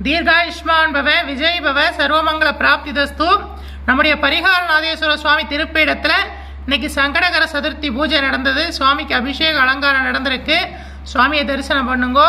தீர்காயுஷ்மான் பவ விஜய் பவ சர்வமங்கல பிராப்தி தஸ்து நம்முடைய பரிகார நாதேஸ்வர சுவாமி திருப்பீடத்தில் இன்னைக்கு சங்கடகர சதுர்த்தி பூஜை நடந்தது. சுவாமிக்கு அபிஷேக அலங்காரம் நடந்திருக்கு. சுவாமியை தரிசனம் பண்ணுங்கோ.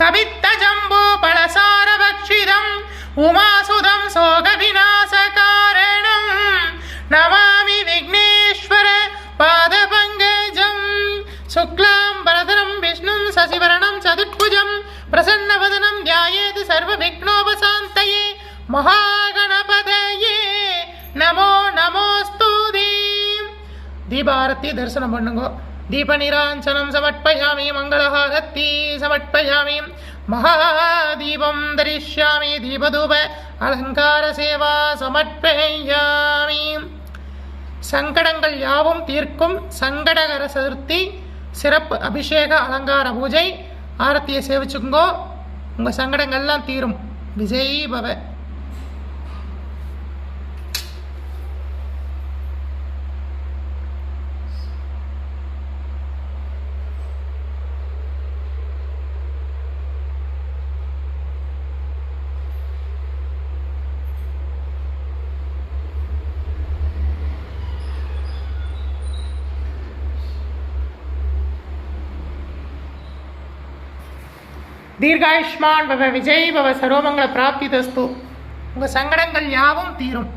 कवित्तजम्बूफलसारभक्षिदम् उमासुदं सोगविनाशकारणं नमामि विघ्नेश्वर पादपङ्कजं शुक्लां वरदनं विष्णुं शशिवरणं चतुष्भुजं प्रसन्नवदनं ध्यायेत् सर्वविघ्नोपशान्तये మహాగణపతయే నమో నమోస్తు దీపారతి దర్శనం పండుగ தீபநிராஞ்சனம் விக்னோபசாந்தயே மகாகணபதயே நமோ நமோஸ்துதே தீபாரத்தி தரிசனம் பண்ணுங்க சமர்ப்பயாமி மங்களஹாரத்தி சமர்ப்பயாமி மகாதீபம் தரிஷ்யாமி தீபதூப அலங்கார சேவா சமர்ப்பயாமி. சங்கடங்கள் யாவும் தீர்க்கும் சங்கடகர சதுர்த்தி சிறப்பு அபிஷேக அலங்கார பூஜை ஆரத்தியை சேவிச்சுங்கோ உங்கள் சங்கடங்கள்லாம் தீரும். விஜய் பவ தீர்காயுஷ்மான் பவ விஜய் பவ சர்வமங்கள பிராப்தி தஸ்து உங்கள் சங்கடங்கள் யாவும் தீரும்.